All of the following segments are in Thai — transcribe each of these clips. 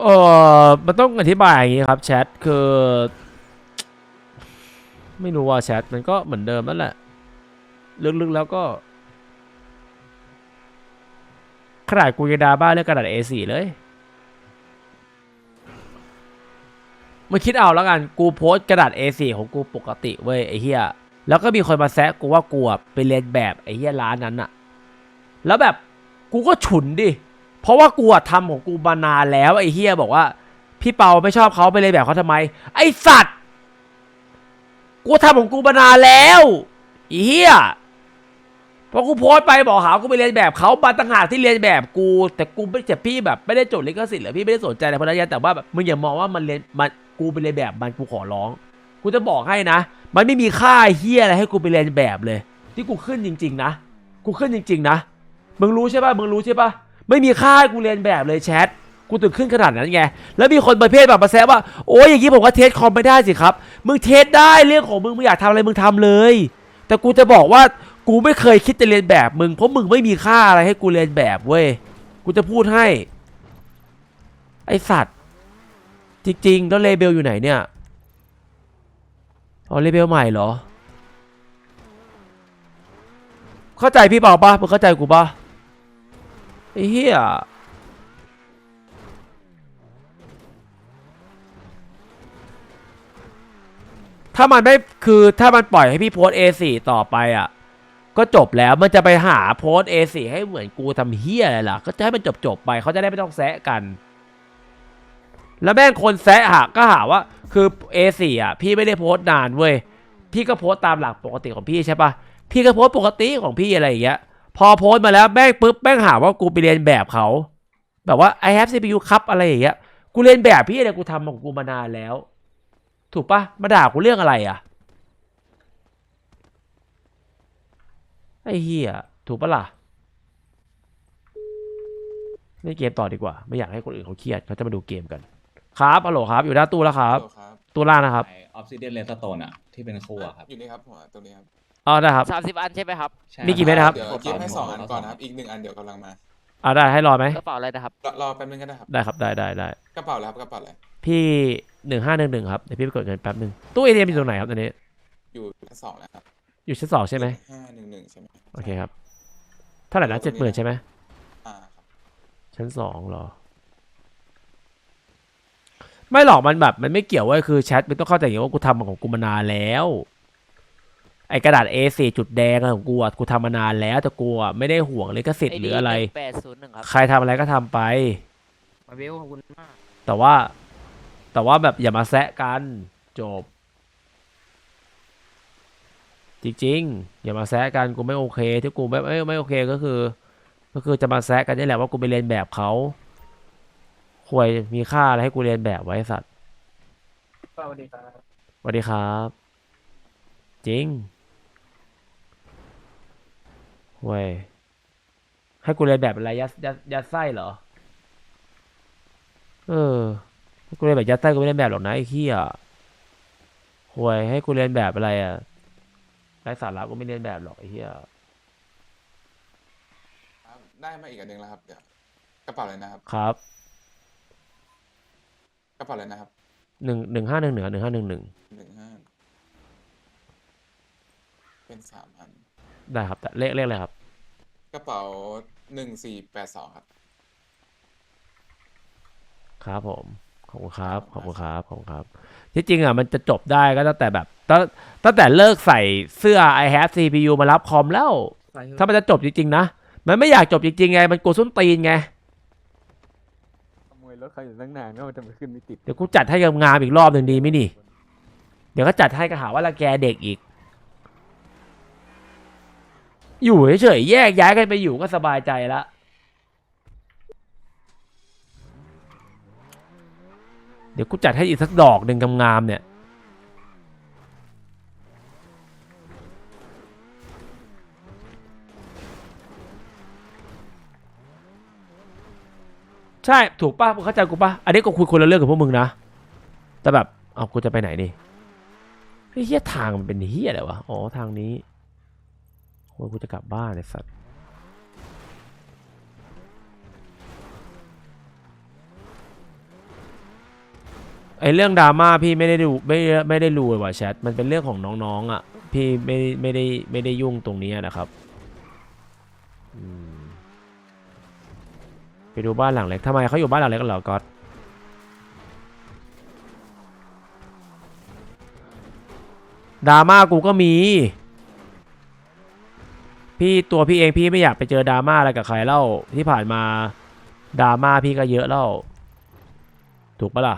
เออมันต้องอธิบายอย่างนี้ครับแชทคือ ไม่รู้ว่าแชทมันก็เหมือนเดิมนั่นแหละลึกๆแล้วก็ขนาดกูยังดาบ้าเรื่องกระดาษ A4 เลยมึงคิดเอาแล้วกันกูโพสกระดาษ A4 ของกูปกติเว้ยไอ้เหี้ยแล้วก็มีคนมาแซะกูว่ากูอะไปเรียนแบบไอ้เหี้ยร้านนั้นอะแล้วแบบกูก็ฉุนดิ เพราะว่ากูอะทำของกูมานานแล้วไอ้เฮียบอกว่า พี่เปาไม่ชอบเขาไปเลยแบบเขาทำไม ไอ้สัตว์กูทำของกูมานานแล้วไอ้เฮียพอกูโพสต์ไปบอกหากูไปเรียนแบบเขามาต่างหากที่เรียนแบบกู แต่กูไม่แต่พี่แบบไม่ได้จดลิขสิทธิ์หรือพี่ไม่ได้สนใจอะไรพวกนั้นแต่ว่าแบบมึงอย่ามองว่ามันเรียนมันกูไปเรียนแบบมันกูขอร้อง กูจะบอกให้นะ มันไม่มีค่าเฮียอะไรให้กูไปเรียนแบบเลย ที่กูขึ้นจริง ๆ นะ กูขึ้นจริง ๆ นะ มึงรู้ใช่ป่ะมึงรู้ใช่ป่ะ ไม่มีค่ากูเรียนแบบเลยแชทกูถึงขึ้นขนาดนั้นไง แล้วมีคนประเภทแบบมาแซะว่า โอ้ยอย่างนี้ผมก็เทสคอมไม่ได้สิครับ มึงเทสได้เรื่องของมึงมึงอยากทำอะไรมึงทำเลย แต่กูจะบอกว่ากูไม่เคยคิดจะเรียนแบบมึง เพราะมึงไม่มีค่าอะไรให้กูเรียนแบบเว้ย กูจะพูดให้ ไอสัตว์ จริงๆ แล้วเลเบลอยู่ไหนเนี่ย อ๋อเลเบลใหม่เหรอ เข้าใจพี่เปล่าปะมึงเข้าใจกูปะ ไอ้เหี้ยถ้ามันไม่คือถ้ามันปล่อยให้พี่โพสต์ A4 ต่อไปอะ ก็จบแล้วมันจะไปหาโพสต์ A4 ให้เหมือนกูทำเฮียอะไรล่ะ ก็จะให้มันจบจบไปเขาจะได้ไม่ต้องแซะกัน แล้วแม่งคนแซะหาก็หาว่า คือ A4 อะ พี่ไม่ได้โพสนานเว้ยพี่ก็โพสตามหลักปกติของพี่ใช่ปะพี่ก็โพสปกติของพี่อะไรอย่างเงี้ย พอโพสต์มาแล้วแม่งปุ๊บแม่งหาว่ากูไปเรียนแบบเขา แบบว่า I have CPU ครับอะไรอย่างเงี้ย กูเรียนแบบพี่อะไรกูทำของกูมานานแล้ว ถูกปะมาด่ากูเรื่องอะไรอะ ไอ้เหี้ยถูกปะล่ะเล่นเกมต่อดีกว่า ไม่อยากให้คนอื่นเขาเครียดเขาจะมาดูเกมกัน ครับฮัลโหลครับ อยู่หน้าตู้แล้วครับฮัลโหลครับตู้ล่างนะครับ ออฟซิเดียนเลสโตนอะที่เป็นคู่อะครับ อยู่นี่ครับหัวตรงนี้ครับ อ๋อได้ครับ สามสิบอันใช่ไหมครับใช่มีกี่เม็ดนะครับ เดี๋ยวเก็บให้สองอันก่อนนะครับ อีกหนึ่งอันเดี๋ยวกำลังมาอ่าได้ให้รอไหมกระเป๋าอะไรนะครับรอรอแป๊บนึงก็ได้ครับ ได้ครับได้ได้ได้กระเป๋าแล้วครับกระเป๋าอะไรพี่หนึ่งห้าหนึ่งหนึ่งครับเดี๋ยวพี่ไปกดเงินแป๊บหนึ่งตู้เอทีเอ็มอยู่ตรงไหนครับตอนนี้ อยู่ชั้นสองแล้วครับอยู่ชั้นสองใช่ไหมห้าหนึ่งหนึ่งใช่ไหมโอเคครับเท่าไหร่นะเจ็ดหมื่นใช่ไหมอ่าครับชั้นสองเหรอ ไม่หรอกมันแบบมันไม่เกี่ยวเว้ยคือแชทมันต้องเข้าใจอย่างนี้ว่ากูทำของกูมานานแล้ว ไอกระดาษ A4 จุดแดงอะของกูอะกูทำมานานแล้วแต่กูอะไม่ได้ห่วงลิขสิทธิ์หรืออะไร แปดศูนย์หนึ่งครับ ใครทำอะไรก็ทำไป มาเวลขอบคุณมาก แต่ว่า แต่ว่าแบบอย่ามาแซะกัน จบ จริงๆ อย่ามาแซะกันกูไม่โอเค ที่กูไม่ไม่ไม่โอเคก็คือ ก็คือจะมาแซะกันนี่แหละว่ากูไปเรียนแบบเขาควยมีค่าอะไรให้กูเรียนแบบไว้สัตว์สวัสดีครับ สวัสดีครับ จริง เว้ยให้กูเรียนแบบอะไรยัดยัดยัดไส้เหรอ เออให้กูเรียนแบบยัดไส้กูไม่เรียนแบบหรอกนะไอ้ขี้อะห่วยให้กูเรียนแบบอะไรอะไร้สาระกูไม่เรียนแบบหรอกไอ้เหี้ยครับได้มาอีกอันหนึ่งแล้วครับเดี๋ยวกระเป๋าอะไรนะครับครับกระเป๋าอะไรนะครับหนึ่งหนึ่งห้าหนึ่งหนึ่งหนึ่งห้าหนึ่งหนึ่งหนึ่งห้าเป็นสามอัน ได้ครับแต่เลขเลขอะไรครับ กระเป๋าหนึ่งสี่แปดสองครับ ครับผมขอบคุณครับขอบคุณครับขอบคุณครับ ที่จริงอะมันจะจบได้ก็ตั้งแต่แบบตั้งตั้งแต่เลิกใส่เสื้อ I have CPU มารับคอมแล้ว ถ้ามันจะจบจริงๆนะ มันไม่อยากจบจริงๆไง มันกลัวส้นตีนไงขโมยรถเขาอยู่ตั้งนานก็มันจะมาขึ้นไม่ติด เดี๋ยวกูจัดให้งามๆอีกรอบหนึ่งดีไหมนี่ เดี๋ยวก็จัดให้ก็หาว่าละแกเด็กอีก อยู่เฉยๆแยกย้ายกันไปอยู่ก็สบายใจละเดี๋ยวกูจัดให้อีกสักดอกหนึ่งงามๆเนี่ย ใช่ถูกป่ะมึงเข้าใจกูป่ะ อันนี้ก็คุยคนละเรื่องกับพวกมึงนะ แต่แบบ เอากูจะไปไหนนี่เฮ้ยเฮียทางมันเป็นเฮียอะไรวะ อ๋อทางนี้ โอ้ยกูจะกลับบ้านไอ้สัตว์ไอเรื่องดราม่าพี่ไม่ได้ดูไม่ไม่ได้รู้เลยว่ะแชทมันเป็นเรื่องของน้องๆอะ พี่ไม่ไม่ได้ไม่ได้ยุ่งตรงนี้นะครับไปดูบ้านหลังเล็กทำไมเขาอยู่บ้านหลังเล็กกันเหรอก๊อตดราม่ากูก็มี พี่ตัวพี่เองพี่ไม่อยากไปเจอดราม่าอะไรกับใครเล่าที่ผ่านมาดราม่าพี่ก็เยอะแล้วถูกปะล่ะ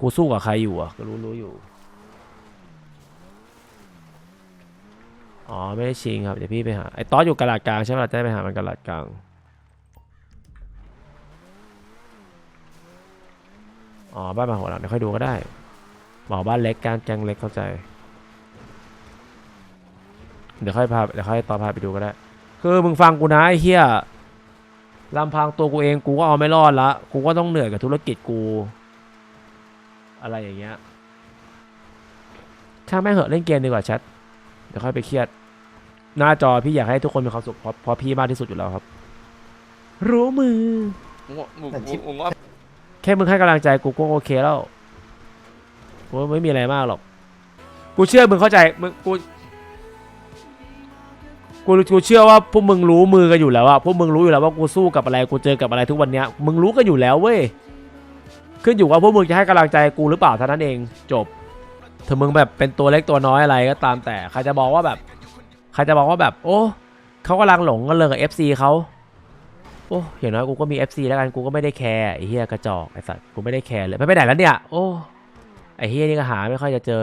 กูสู้กับใครอยู่อะก็รู้รู้อยู่อ๋อไม่ได้ชิงครับเดี๋ยวพี่ไปหาไอ้ต๊อดอยู่กระดาษกลางใช่ไหมล่ะจะได้ไปหามันกระดาษกลางอ๋อบ้านมาหัวหลังเดี๋ยวค่อยดูก็ได้บอกบ้านเล็กการแกงเล็กเข้าใจ เดี๋ยวค่อยพาเดี๋ยวค่อยต่อพาไปดูก็ได้ คือมึงฟังกูนะไอ้เหี้ยลำพังตัวกูเองกูก็เอาไม่รอดละกูก็ต้องเหนื่อยกับธุรกิจกู อะไรอย่างเงี้ยช่างแม่งเหอะเล่นเกมดีกว่าแชทเดี๋ยวค่อยไปเครียด หน้าจอพี่อยากให้ทุกคนมีความสุขเพราะเพราะพี่มากที่สุดอยู่แล้วครับ รู้มือผมว่าผมผมผมว่าแค่มึงให้กำลังใจกูก็โอเคแล้วกูว่าไม่มีอะไรมากหรอก กูเชื่อมึงเข้าใจมึงกู กูกูเชื่อว่าพวกมึงรู้มือกันอยู่แล้วอะพวกมึงรู้อยู่แล้วว่ากูสู้กับอะไรกูเจอกับอะไรทุกวันเนี้ยมึงรู้กันอยู่แล้วเว้ยขึ้นอยู่ว่าพวกมึงจะให้กำลังใจกูหรือเปล่าเท่านั้นเองจบถึงมึงแบบเป็นตัวเล็กตัวน้อยอะไรก็ตามแต่ใครจะบอกว่าแบบใครจะบอกว่าแบบ โอ้เขากำลังหลงกันเลยกับ FC เขาโอ้อย่างน้อยกูก็มี FC แล้วกันกูก็ไม่ได้แคร์ไอ้เฮียกระจอกไอ้สัตว์กูไม่ได้แคร์เลยไม่ไปไหนแล้วเนี่ยโอ้ไอ้เฮียนี่ก็หาไม่ค่อยจะเจอ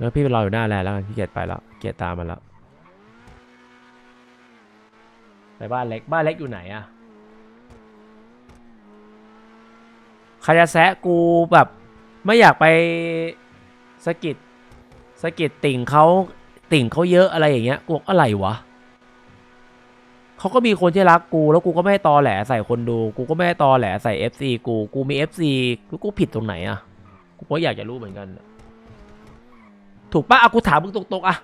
แล้วพี่ไปรออยู่หน้าแลนแล้วกันพี่เกียจไปแล้วเกียจตามมันแล้วไปบ้านเล็กบ้านเล็กอยู่ไหนอะใครจะแซะกูแบบไม่อยากไปสะกิดสะกิดติ่งเขาติ่งเขาเยอะอะไรอย่างเงี้ยกูบอกอะไรวะเขาก็มีคนที่รักกูแล้วกูก็ไม่ตอแหลใส่คนดู กูก็ไม่ตอแหลใส่ FC กูกูมี FC แล้วกูผิดตรงไหนอะกูก็อยากจะรู้เหมือนกัน ถูกปะเอากูถามมึงตรงๆอะ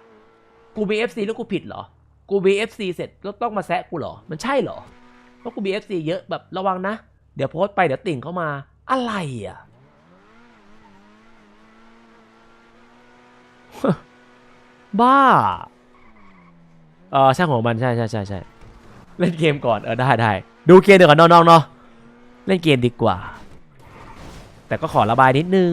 กูมี FC แล้วกูผิดเหรอ กูมี FC เสร็จแล้วต้องมาแซะกูเหรอ มันใช่เหรอเพราะกูมี FC เยอะแบบระวังนะ เดี๋ยวโพสต์ไปเดี๋ยวติ่งเข้ามาอะไรอะบ้า เออช่างของมันใช่ใช่ใช่ใช่เล่นเกมก่อนเออได้ได้ดูเกมเดี๋ยวก่อนน้องๆเนาะเล่นเกมดีกว่า แต่ก็ขอระบายนิดนึง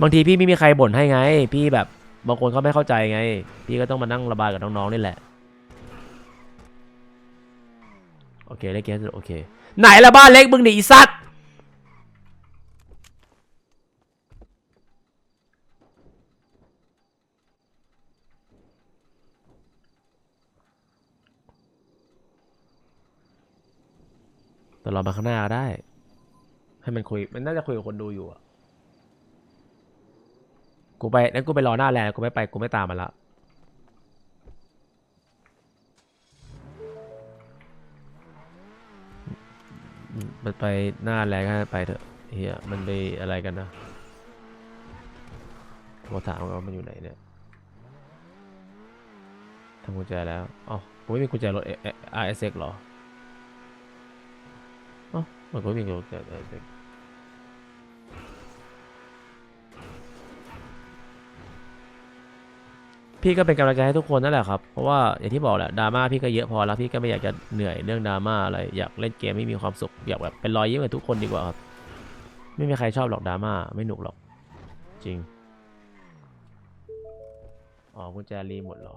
บางทีพี่ไม่มีใครบ่นให้ไง พี่แบบบางคนเขาไม่เข้าใจไง พี่ก็ต้องมานั่งระบายกับน้องๆนี่แหละ โอเคเล่นเกมสนุกโอเค ไหนละบ้านเล็กมึงหนีสัตว์แต่เรามาข้างหน้าก็ได้ ให้มันคุย มันน่าจะคุยกับคนดูอยู่อะ กูไปนั้นกูไปรอหน้าแลนด์กูไม่ไปกูไม่ตามมันละมันไปหน้าแลนด์ก็ไปเถอะเฮียมันไปอะไรกันนะโทรถามว่ามันอยู่ไหนเนี่ยทำกุญแจแล้วอ๋อกูไม่มีกุญแจรถ R S X หรออ๋อมันก็ไม่มีกุญแจ R พี่ก็เป็นกำลังใจให้ทุกคนนั่นแหละครับ เพราะว่าอย่างที่บอกแหละดราม่าพี่ก็เยอะพอแล้วพี่ก็ไม่อยากจะเหนื่อยเรื่องดราม่าอะไรอยากเล่นเกมไม่มีความสุขอยากแบบเป็นรอยยิ้มกับทุกคนดีกว่าครับ ไม่มีใครชอบหรอกดราม่าไม่หนุกหรอก จริง อ๋อกุญแจรีหมดเหรอ